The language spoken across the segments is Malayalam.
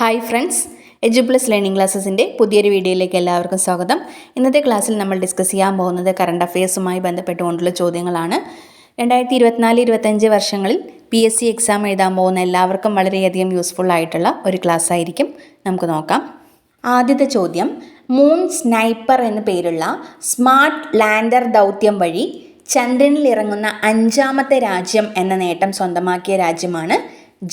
Hi friends edu plus learning ക്ലാസ്സസിന്റെ പുതിയൊരു വീഡിയോയിലേക്ക് എല്ലാവർക്കും സ്വാഗതം. ഇന്നത്തെ ക്ലാസ്സിൽ നമ്മൾ ഡിസ്കസ് ചെയ്യാൻ പോകുന്നത് കറണ്ട് അഫയേഴ്സുമായി ബന്ധപ്പെട്ടുകൊണ്ടുള്ള ചോദ്യങ്ങളാണ്. രണ്ടായിരത്തി ഇരുപത്തിനാല് ഇരുപത്തഞ്ച് വർഷങ്ങളിൽ പി എസ് സി എക്സാം എഴുതാൻ പോകുന്ന എല്ലാവർക്കും വളരെയധികം യൂസ്ഫുൾ ആയിട്ടുള്ള ഒരു ക്ലാസ് ആയിരിക്കും. നമുക്ക് നോക്കാം. ആദ്യത്തെ ചോദ്യം മൂൺ സ്നൈപ്പർ എന്നു പേരുള്ള സ്മാർട്ട് ലാൻഡർ ദൗത്യം വഴി ചന്ദ്രനിൽ ഇറങ്ങുന്ന അഞ്ചാമത്തെ രാജ്യം എന്ന നേട്ടം സ്വന്തമാക്കിയ രാജ്യമാണ്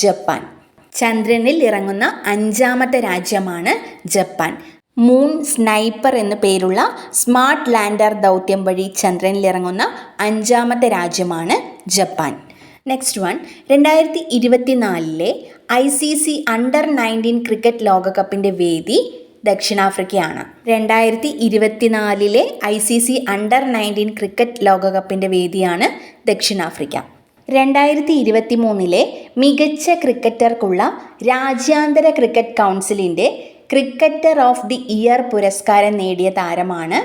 ജപ്പാൻ. ചന്ദ്രനിൽ ഇറങ്ങുന്ന അഞ്ചാമത്തെ രാജ്യമാണ് ജപ്പാൻ. മൂൺ സ്നൈപ്പർ എന്നു പേരുള്ള സ്മാർട്ട് ലാൻഡർ ദൗത്യം വഴി ചന്ദ്രനിൽ ഇറങ്ങുന്ന അഞ്ചാമത്തെ രാജ്യമാണ് ജപ്പാൻ. നെക്സ്റ്റ് വൺ രണ്ടായിരത്തി ഇരുപത്തിനാലിലെ I C C under nineteen cricket ലോകകപ്പിന്റെ വേദി ദക്ഷിണാഫ്രിക്കയാണ്. രണ്ടായിരത്തി ഇരുപത്തിനാലിലെ I C C under nineteen cricket ലോകകപ്പിന്റെ വേദിയാണ് ദക്ഷിണാഫ്രിക്ക. രണ്ടായിരത്തി ഇരുപത്തി മൂന്നിലെ മികച്ച ക്രിക്കറ്റർക്കുള്ള രാജ്യാന്തര ക്രിക്കറ്റ് കൗൺസിലിന്റെ ക്രിക്കറ്റർ ഓഫ് ദി ഇയർ പുരസ്കാരം നേടിയ താരമാണ്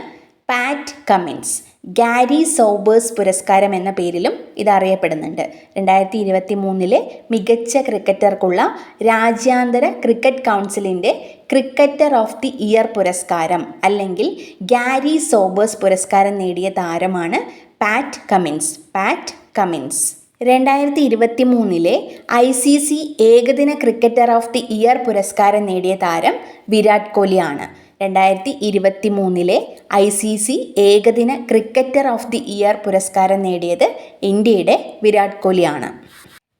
പാറ്റ് കമിൻസ് ഗാരി സോബേഴ്സ് പുരസ്കാരം എന്ന പേരിലും ഇത് അറിയപ്പെടുന്നുണ്ട് രണ്ടായിരത്തി ഇരുപത്തി മൂന്നിലെ മികച്ച ക്രിക്കറ്റർക്കുള്ള രാജ്യാന്തര ക്രിക്കറ്റ് കൗൺസിലിന്റെ ക്രിക്കറ്റർ ഓഫ് ദി ഇയർ പുരസ്കാരം അല്ലെങ്കിൽ ഗാരി സോബേഴ്സ് പുരസ്കാരം നേടിയ താരമാണ് പാറ്റ് കമിൻസ് പാറ്റ് കമിൻസ് രണ്ടായിരത്തി ഇരുപത്തി മൂന്നിലെ ഐ സി സി ഏകദിന ക്രിക്കറ്റർ ഓഫ് ദി ഇയർ പുരസ്കാരം നേടിയ താരം വിരാട് കോഹ്ലിയാണ് രണ്ടായിരത്തി ഇരുപത്തി മൂന്നിലെ ഐ സി സി ഏകദിന ക്രിക്കറ്റർ ഓഫ് ദി ഇയർ പുരസ്കാരം നേടിയത് ഇന്ത്യയുടെ വിരാട് കോഹ്ലിയാണ്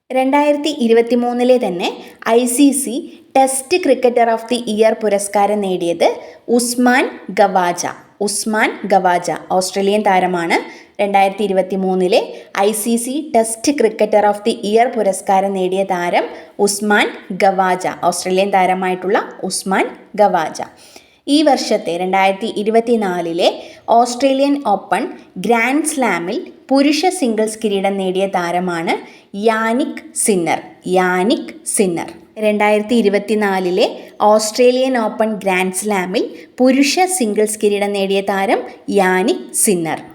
രണ്ടായിരത്തി ഇരുപത്തി മൂന്നിലെ തന്നെ I C C test cricketer of the year പുരസ്കാരം നേടിയത് ഉസ്മാൻ ഗവാജ. ഉസ്മാൻ ഗവാജ ഓസ്ട്രേലിയൻ താരമാണ്. രണ്ടായിരത്തി ഇരുപത്തി മൂന്നിലെ I C C test cricketer of the year പുരസ്കാരം നേടിയ താരം ഉസ്മാൻ ഗവാജ ഓസ്ട്രേലിയൻ താരമായിട്ടുള്ള ഉസ്മാൻ ഗവാജ. ഈ വർഷത്തെ രണ്ടായിരത്തി ഇരുപത്തിനാലിലെ ഓസ്ട്രേലിയൻ ഓപ്പൺ ഗ്രാൻഡ് സ്ലാമിൽ പുരുഷ സിംഗിൾസ് കിരീടം നേടിയ താരമാണ് യാനിക് സിന്നർ. Jannik Sinner. രണ്ടായിരത്തി ഇരുപത്തിനാലിലെ ഓസ്ട്രേലിയൻ ഓപ്പൺ ഗ്രാൻഡ് സ്ലാമിൽ പുരുഷ സിംഗിൾസ് കിരീടം നേടിയ താരം യാനിക് സിന്നർ.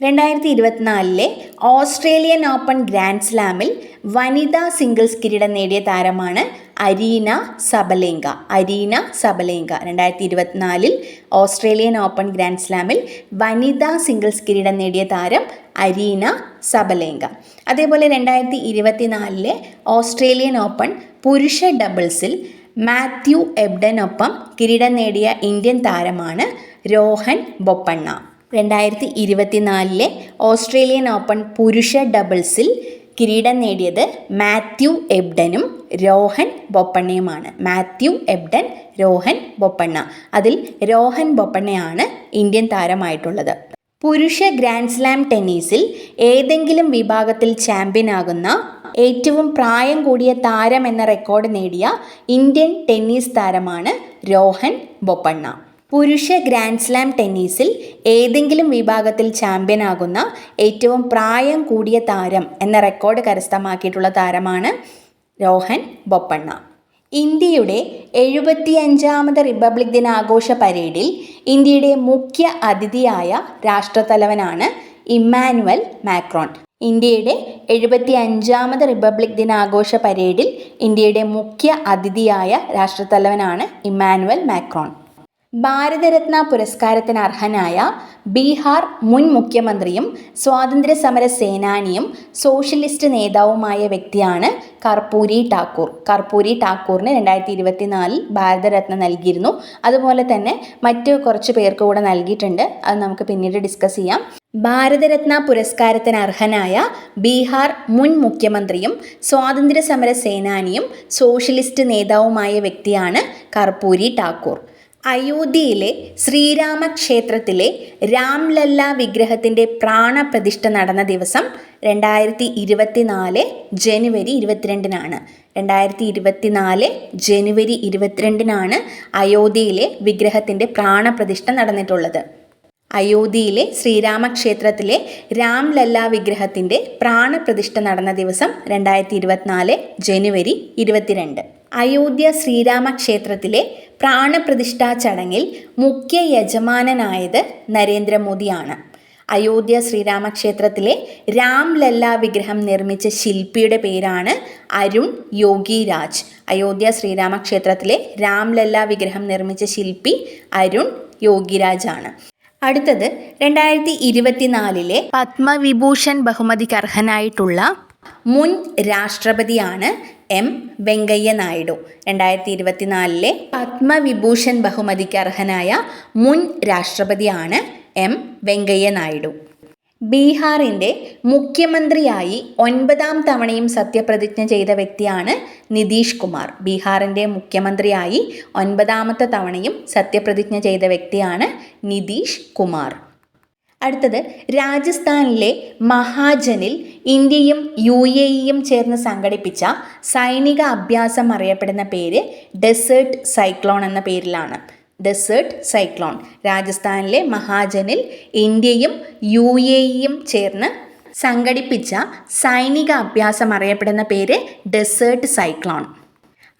രണ്ടായിരത്തി ഇരുപത്തിനാലിലെ ഓസ്ട്രേലിയൻ ഓപ്പൺ ഗ്രാൻഡ് സ്ലാമിൽ വനിതാ സിംഗിൾസ് കിരീടം നേടിയ താരമാണ് അരീന സബലേങ്ക. അരീന സബലേങ്ക രണ്ടായിരത്തി ഇരുപത്തിനാലിൽ ഓസ്ട്രേലിയൻ ഓപ്പൺ ഗ്രാൻഡ് സ്ലാമിൽ വനിതാ സിംഗിൾസ് കിരീടം നേടിയ താരം അരീന സബലേങ്ക. അതേപോലെ രണ്ടായിരത്തി ഇരുപത്തിനാലിലെ ഓസ്ട്രേലിയൻ ഓപ്പൺ പുരുഷ ഡബിൾസിൽ മാത്യു എബ്ഡനൊപ്പം കിരീടം നേടിയ ഇന്ത്യൻ താരമാണ് രോഹൻ ബൊപ്പണ്ണ. രണ്ടായിരത്തി ഇരുപത്തിനാലിലെ ഓസ്ട്രേലിയൻ ഓപ്പൺ പുരുഷ ഡബിൾസിൽ കിരീടം നേടിയത് മാത്യു എബ്ഡനും Rohan ബൊപ്പണ്ണയുമാണ്. Matthew Ebden Rohan Bopanna. അതിൽ രോഹൻ ബൊപ്പണ്ണയാണ് ഇന്ത്യൻ താരമായിട്ടുള്ളത്. പുരുഷ ഗ്രാൻഡ് സ്ലാം ടെന്നീസിൽ ഏതെങ്കിലും വിഭാഗത്തിൽ ചാമ്പ്യനാകുന്ന ഏറ്റവും പ്രായം കൂടിയ താരം എന്ന റെക്കോർഡ് നേടിയ ഇന്ത്യൻ ടെന്നീസ് താരമാണ് രോഹൻ ബൊപ്പണ്ണ. പുരുഷ ഗ്രാൻഡ് സ്ലാം ടെന്നീസിൽ ഏതെങ്കിലും വിഭാഗത്തിൽ ചാമ്പ്യനാകുന്ന ഏറ്റവും പ്രായം കൂടിയ താരം എന്ന റെക്കോർഡ് കരസ്ഥമാക്കിയിട്ടുള്ള താരമാണ് രോഹൻ ബൊപ്പണ്ണ. ഇന്ത്യയുടെ എഴുപത്തിയഞ്ചാമത് റിപ്പബ്ലിക് ദിനാഘോഷ പരേഡിൽ ഇന്ത്യയുടെ മുഖ്യ അതിഥിയായ രാഷ്ട്രത്തലവനാണ് ഇമ്മാനുവൽ മാക്രോൺ. ഇന്ത്യയുടെ എഴുപത്തി അഞ്ചാമത് റിപ്പബ്ലിക് ദിനാഘോഷ പരേഡിൽ ഇന്ത്യയുടെ മുഖ്യ അതിഥിയായ രാഷ്ട്രത്തലവനാണ് ഇമ്മാനുവൽ മാക്രോൺ. ഭാരതരത്ന പുരസ്കാരത്തിന് അർഹനായ ബീഹാർ മുൻ മുഖ്യമന്ത്രിയും സ്വാതന്ത്ര്യ സമര സേനാനിയും സോഷ്യലിസ്റ്റ് നേതാവുമായ വ്യക്തിയാണ് കർപ്പൂരി ഠാക്കൂർ. കർപ്പൂരി ഠാക്കൂറിന് രണ്ടായിരത്തി ഇരുപത്തിനാലിൽ ഭാരതരത്ന നൽകിയിരുന്നു. അതുപോലെ തന്നെ മറ്റു കുറച്ച് പേർക്ക് കൂടെ നൽകിയിട്ടുണ്ട്. അത് നമുക്ക് പിന്നീട് ഡിസ്കസ് ചെയ്യാം. ഭാരതരത്ന പുരസ്കാരത്തിന് അർഹനായ ബീഹാർ മുൻ മുഖ്യമന്ത്രിയും സ്വാതന്ത്ര്യ സമര സേനാനിയും സോഷ്യലിസ്റ്റ് നേതാവുമായ വ്യക്തിയാണ് കർപ്പൂരി ഠാക്കൂർ. അയോധ്യയിലെ ശ്രീരാമക്ഷേത്രത്തിലെ രാംലല്ല വിഗ്രഹത്തിന്റെ പ്രാണപ്രതിഷ്ഠ നടന്ന ദിവസം രണ്ടായിരത്തി ഇരുപത്തിനാല് ജനുവരി ഇരുപത്തിരണ്ടിനാണ്. രണ്ടായിരത്തി ഇരുപത്തിനാല് ജനുവരി ഇരുപത്തിരണ്ടിനാണ് അയോധ്യയിലെ വിഗ്രഹത്തിന്റെ പ്രാണപ്രതിഷ്ഠ നടന്നിട്ടുള്ളത്. അയോധ്യയിലെ ശ്രീരാമക്ഷേത്രത്തിലെ രാംലല്ല വിഗ്രഹത്തിന്റെ പ്രാണപ്രതിഷ്ഠ നടന്ന ദിവസം രണ്ടായിരത്തി ഇരുപത്തിനാല് ജനുവരി ഇരുപത്തിരണ്ട്. അയോധ്യ ശ്രീരാമക്ഷേത്രത്തിലെ പ്രാണപ്രതിഷ്ഠാ ചടങ്ങിൽ മുഖ്യ യജമാനനായത് നരേന്ദ്രമോദിയാണ്. അയോധ്യ ശ്രീരാമക്ഷേത്രത്തിലെ രാംലല്ല വിഗ്രഹം നിർമ്മിച്ച ശില്പിയുടെ പേരാണ് അരുൺ യോഗിരാജ്. അയോധ്യ ശ്രീരാമക്ഷേത്രത്തിലെ രാംലല്ല വിഗ്രഹം നിർമ്മിച്ച ശില്പി അരുൺ യോഗിരാജാണ്. അടുത്തത് രണ്ടായിരത്തി ഇരുപത്തിനാലിലെ പത്മവിഭൂഷൺ ബഹുമതിക്ക് അർഹനായിട്ടുള്ള മുൻ രാഷ്ട്രപതിയാണ് എം വെങ്കയ്യ നായിഡു. രണ്ടായിരത്തി ഇരുപത്തിനാലിലെ പത്മവിഭൂഷൺ ബഹുമതിക്ക് അർഹനായ മുൻ രാഷ്ട്രപതിയാണ് എം വെങ്കയ്യ നായിഡു. ബീഹാറിന്റെ മുഖ്യമന്ത്രിയായി ഒൻപതാം തവണയും സത്യപ്രതിജ്ഞ ചെയ്ത വ്യക്തിയാണ് നിതീഷ് കുമാർ. ബീഹാറിന്റെ മുഖ്യമന്ത്രിയായി ഒൻപതാമത്തെ തവണയും സത്യപ്രതിജ്ഞ ചെയ്ത വ്യക്തിയാണ് നിതീഷ് കുമാർ. അടുത്തത് രാജസ്ഥാനിലെ മഹാജനിൽ ഇന്ത്യയും യു എ ഇയും ചേർന്ന് സംഘടിപ്പിച്ച സൈനിക അഭ്യാസം അറിയപ്പെടുന്ന പേര് ഡെസേർട്ട് സൈക്ലോൺ എന്ന പേരിലാണ്. Desert cyclone. രാജസ്ഥാനിലെ മഹാജനിൽ ഇന്ത്യയും യു എ ഇയും ചേർന്ന് സംഘടിപ്പിച്ച സൈനിക അഭ്യാസം അറിയപ്പെടുന്ന പേര് ഡെസേർട്ട് സൈക്ലോൺ.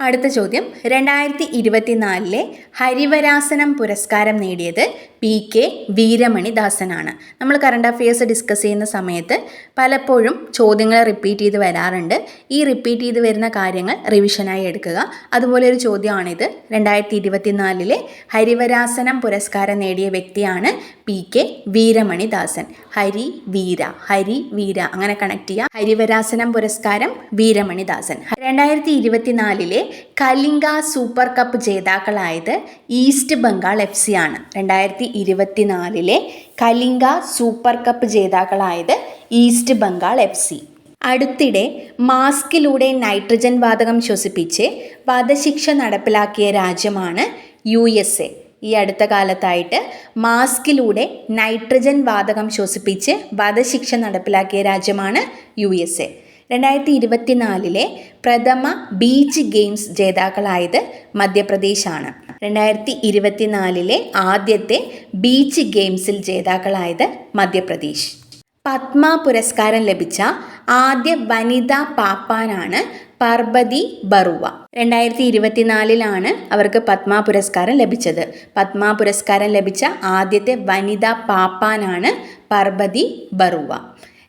അടുത്ത ചോദ്യം. രണ്ടായിരത്തി ഇരുപത്തിനാലിലെ ഹരിവരാസനം പുരസ്കാരം നേടിയത് പി കെ വീരമണിദാസനാണ്. നമ്മൾ കറണ്ട് അഫയേഴ്സ് ഡിസ്കസ് ചെയ്യുന്ന സമയത്ത് പലപ്പോഴും ചോദ്യങ്ങൾ റിപ്പീറ്റ് ചെയ്ത് വരാറുണ്ട്. ഈ റിപ്പീറ്റ് ചെയ്ത് വരുന്ന കാര്യങ്ങൾ റിവിഷനായി എടുക്കുക. അതുപോലെ ഒരു ചോദ്യമാണിത്. രണ്ടായിരത്തി ഇരുപത്തിനാലിലെ ഹരിവരാസനം പുരസ്കാരം നേടിയ വ്യക്തിയാണ് പി കെ വീരമണിദാസൻ. ഹരി വീര ഹരി വീര അങ്ങനെ കണക്ട് ചെയ്യുക ഹരിവരാസനം പുരസ്കാരം വീരമണിദാസൻ. രണ്ടായിരത്തി ഇരുപത്തിനാലിലെ കലിംഗ സൂപ്പർ കപ്പ് ജേതാക്കളായത് ഈസ്റ്റ് ബംഗാൾ എഫ് സി ആണ് രണ്ടായിരത്തി ഇരുപത്തിനാലിലെ കലിംഗ സൂപ്പർ കപ്പ് ജേതാക്കളായത് ഈസ്റ്റ് ബംഗാൾ എഫ് സി അടുത്തിടെ മാസ്കിലൂടെ നൈട്രജൻ വാതകം ശ്വസിപ്പിച്ച് വധശിക്ഷ നടപ്പിലാക്കിയ രാജ്യമാണ് യു എസ് എ. ഈ അടുത്ത കാലത്തായിട്ട് മാസ്കിലൂടെ നൈട്രജൻ വാതകം ശ്വസിപ്പിച്ച് വധശിക്ഷ നടപ്പിലാക്കിയ രാജ്യമാണ് യു എസ് എ. രണ്ടായിരത്തി ഇരുപത്തിനാലിലെ പ്രഥമ ബീച്ച് ഗെയിംസ് ജേതാക്കളായത് മധ്യപ്രദേശാണ്. രണ്ടായിരത്തി ഇരുപത്തിനാലിലെ ആദ്യത്തെ ബീച്ച് ഗെയിംസിൽ ജേതാക്കളായത് മധ്യപ്രദേശ്. പത്മ പുരസ്കാരം ലഭിച്ച ആദ്യ വനിതാ പാപ്പാനാണ് പർബതി ബറുവ. രണ്ടായിരത്തി ഇരുപത്തിനാലിലാണ് അവർക്ക് പത്മ പുരസ്കാരം ലഭിച്ചത്. പത്മ പുരസ്കാരം ലഭിച്ച ആദ്യത്തെ വനിതാ പാപ്പാനാണ് പർബതി ബറുവ.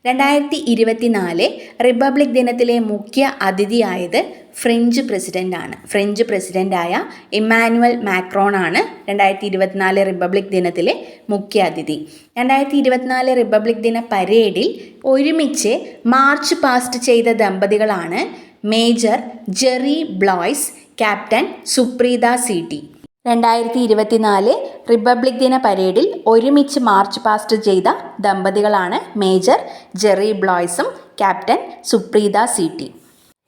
രണ്ടായിരത്തി ഇരുപത്തിനാല് റിപ്പബ്ലിക് ദിനത്തിലെ മുഖ്യ അതിഥിയായത് ഫ്രഞ്ച് പ്രസിഡന്റാണ് ഫ്രഞ്ച് പ്രസിഡന്റായ ഇമ്മാനുവൽ മാക്രോൺ ആണ് രണ്ടായിരത്തി ഇരുപത്തിനാല് റിപ്പബ്ലിക് ദിനത്തിലെ മുഖ്യ അതിഥി. രണ്ടായിരത്തി ഇരുപത്തിനാല് റിപ്പബ്ലിക് ദിന പരേഡിൽ ഒരുമിച്ച് മാർച്ച് പാസ്റ്റ് ചെയ്ത ദമ്പതികളാണ് major Jerry Blaze captain Supreetha C T രണ്ടായിരത്തി ഇരുപത്തിനാല് റിപ്പബ്ലിക് ദിന പരേഡിൽ ഒരുമിച്ച് മാർച്ച് പാസ്റ്റ് ചെയ്ത ദമ്പതികളാണ് മേജർ ജെറി ബ്ലോയ്സും ക്യാപ്റ്റൻ സുപ്രീത സിറ്റി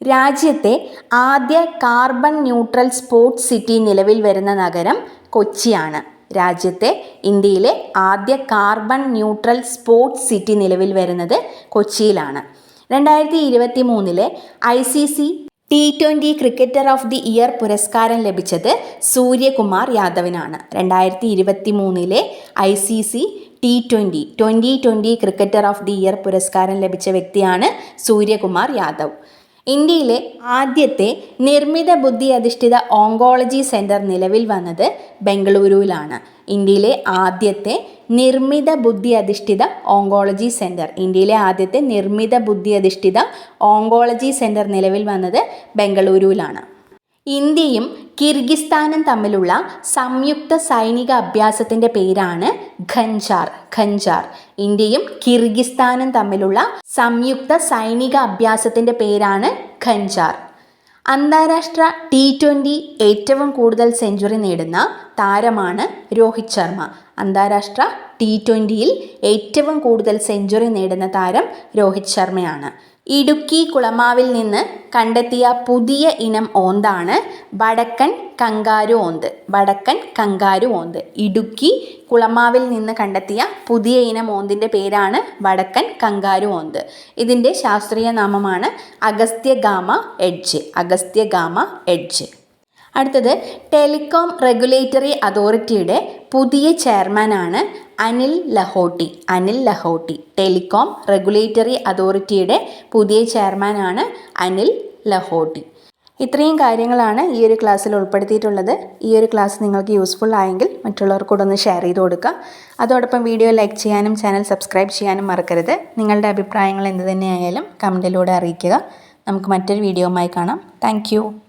രാജ്യത്തെ ആദ്യ കാർബൺ ന്യൂട്രൽ സ്പോർട്സ് സിറ്റി നിലവിൽ വരുന്ന നഗരം കൊച്ചിയാണ്. രാജ്യത്തെ ഇന്ത്യയിലെ ആദ്യ കാർബൺ ന്യൂട്രൽ സ്പോർട്സ് സിറ്റി നിലവിൽ വരുന്നത് കൊച്ചിയിലാണ്. രണ്ടായിരത്തി ഇരുപത്തി മൂന്നിലെ I C C T twenty cricketer of the year പുരസ്കാരം ലഭിച്ചത് സൂര്യകുമാർ യാദവിനാണ്. രണ്ടായിരത്തി ഇരുപത്തി മൂന്നിലെ I C C T twenty twenty twenty cricketer of the year പുരസ്കാരം ലഭിച്ച വ്യക്തിയാണ് സൂര്യകുമാർ യാദവ്. ഇന്ത്യയിലെ ആദ്യത്തെ നിർമ്മിത ബുദ്ധി അധിഷ്ഠിത ഓങ്കോളജി സെന്റർ നിലവിൽ വന്നത് ബംഗളൂരുവിലാണ്. ഇന്ത്യയിലെ ആദ്യത്തെ നിർമ്മിത ബുദ്ധി അധിഷ്ഠിത ഓങ്കോളജി സെന്റർ ഇന്ത്യയിലെ ആദ്യത്തെ നിർമ്മിത ബുദ്ധി അധിഷ്ഠിത ഓങ്കോളജി സെന്റർ നിലവിൽ വന്നത് ബംഗളൂരുവിലാണ്. ഇന്ത്യയും കിർഗിസ്ഥാനും തമ്മിലുള്ള സംയുക്ത സൈനിക അഭ്യാസത്തിന്റെ പേരാണ് ഖഞ്ചാർ ഖഞ്ചാർ. ഇന്ത്യയും കിർഗിസ്ഥാനും തമ്മിലുള്ള സംയുക്ത സൈനിക അഭ്യാസത്തിന്റെ പേരാണ് ഖഞ്ചാർ. അന്താരാഷ്ട്ര ടി ട്വന്റി ഏറ്റവും കൂടുതൽ സെഞ്ചുറി നേടുന്ന താരമാണ് രോഹിത് ശർമ്മ. അന്താരാഷ്ട്ര ടി ട്വന്റിയിൽ ഏറ്റവും കൂടുതൽ സെഞ്ചുറി നേടുന്ന താരം രോഹിത് ശർമ്മയാണ്. ഇടുക്കി കുളമാവിൽ നിന്ന് കണ്ടെത്തിയ പുതിയ ഇനം ഓന്താണ് വടക്കൻ കങ്കാരു ഓന്ത്. വടക്കൻ കങ്കാരു ഓന്ത്. ഇടുക്കി കുളമാവിൽ നിന്ന് കണ്ടെത്തിയ പുതിയ ഇനം ഓന്തിന്റെ പേരാണ് വടക്കൻ കങ്കാരു ഓന്ത്. ഇതിന്റെ ശാസ്ത്രീയ നാമമാണ് അഗസ്ത്യഗാമ എഡ്ജ്. അഗസ്ത്യഗാമ എഡ്ജ്. അടുത്തത് ടെലികോം റെഗുലേറ്ററി അതോറിറ്റിയുടെ പുതിയ ചെയർമാനാണ് അനിൽ ലഹോട്ടി അനിൽ ലഹോട്ടി ടെലികോം റെഗുലേറ്ററി അതോറിറ്റിയുടെ പുതിയ ചെയർമാനാണ് അനിൽ ലഹോട്ടി. ഇത്രയും കാര്യങ്ങളാണ് ഈ ഒരു ക്ലാസ്സിൽ ഉൾപ്പെടുത്തിയിട്ടുള്ളത്. ഈ ഒരു ക്ലാസ് നിങ്ങൾക്ക് യൂസ്ഫുൾ ആയെങ്കിൽ മറ്റുള്ളവർക്കൂടെ ഒന്ന് ഷെയർ ചെയ്ത് കൊടുക്കുക. അതോടൊപ്പം വീഡിയോ ലൈക്ക് ചെയ്യാനും ചാനൽ സബ്സ്ക്രൈബ് ചെയ്യാനും മറക്കരുത്. നിങ്ങളുടെ അഭിപ്രായങ്ങൾ എന്ത് തന്നെയായാലും കമന്റിലൂടെ അറിയിക്കുക. നമുക്ക് മറ്റൊരു വീഡിയോയുമായി കാണാം. താങ്ക്